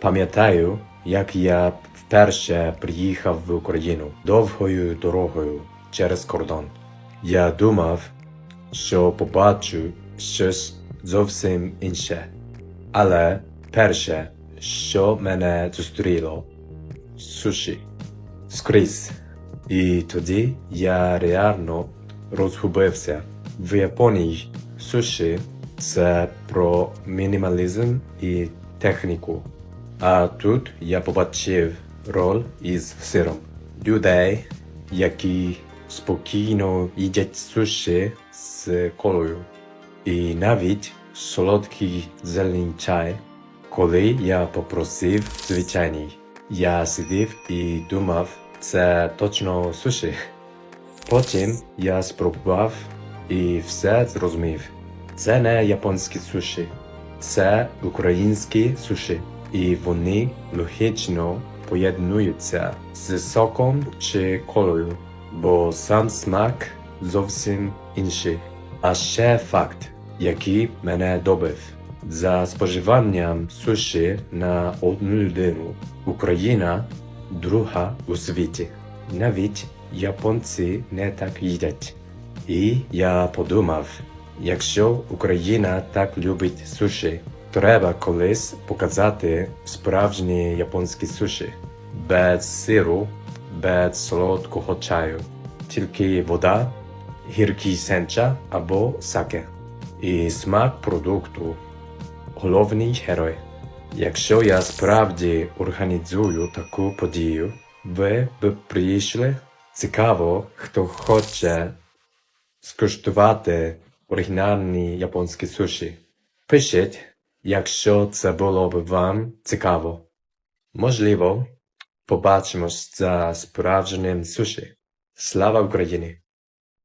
Пам'ятаю, як я вперше приїхав в Україну довгою дорогою через кордон. Я думав, що побачу щось зовсім інше. Але перше, що мене зустріло, суші скрізь. І тоді я реально розгубився. В Японії суші це про мінімалізм і техніку. А тут я побачив роль із сиром. Людей, які спокійно їдять суші з колою. І навіть солодкий зелений чай, коли я попросив звичайний. Я сидів і думав, це точно суші. Потім я спробував і все зрозумів. Це не японські суші, це українські суші, і вони логічно поєднуються з соком чи колою, бо сам смак зовсім інший. А ще факт, який мене добив. За споживанням суші на одну людину Україна друга у світі. Навіть японці не так їдять. І я подумав, якщо Україна так любить суші, треба колись показати справжні японські суші. Без сиру, без солодкого чаю, тільки вода, гіркий сенча або саке. І смак продукту головний герой. Якщо я справді організую таку подію, ви б прийшли? Цікаво, хто хоче скуштувати оригінальні японські суші. Пишіть, якщо це було б вам цікаво. Можливо, побачимось за справжнім суші. Слава Україні!